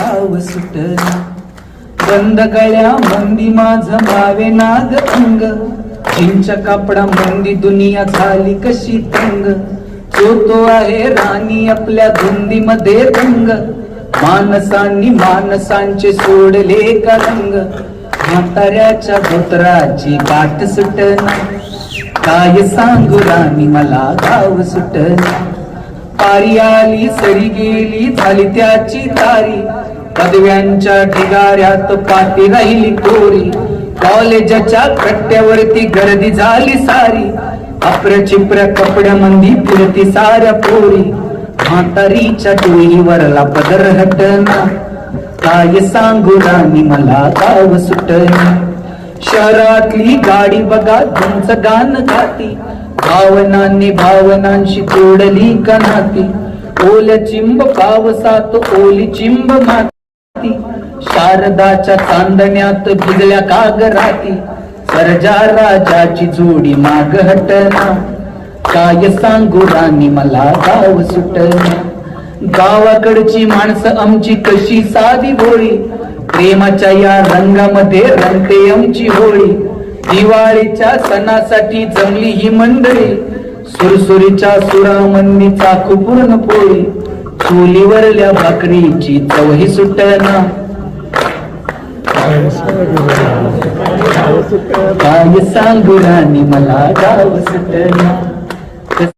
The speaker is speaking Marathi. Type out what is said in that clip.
गाव सुटना. बंद गळ्या मंदी माझ मावे नाग अंग. चिंच कापडा मंदी दुनिया झाली कशी तंग. जो तो आहे राणी आपल्या धुंदीमध्ये रंग. मानसांनी मानसांचे सोडले का रंग. म्हाताऱ्याच्या धोत्राची गाठ सुटना. काय सांगू राणी मला गाव सुटना. पारी आली सरी गेली झाली त्याची तारी. पदव्यांच्या ढिगाऱ्यात पाती राहिली कोरी. कॉलेजाच्या कट्ट्यावरती गर्दी झाली सारी. अप्रचिप्र कपड्यामंदी फिरती साऱ्या पोरी. म्हातारीच्या डोळीवरला पदर हटना काय सांगू राणी मला गाव सुटना शहरातली गाडी बघा तुमचं गाणं गाती. भावनांनी भावनांशी तोडली कनाती ओल चिंब पावसात ओली चिंब माती. शारदाच्या चांदण्यात भिजल्या कागराती. सरजा राजाची जोडी माग हटना. काय सांगू राणी मला गाव सुटना. गावाकडची माणसं आमची कशी साधी भोळी प्रेमाच्या या रंगामध्ये रंगते आमची होळी. दिवाळीच्या सणासाठी जमली ही मंडळी. सुरसुरीच्या सुरामंदीचा कुपूर्ण पूर्ण पोळी. चुलीवरल्या भाकरीची चवही सुटना काय सांगू राणी मला गाव सुटना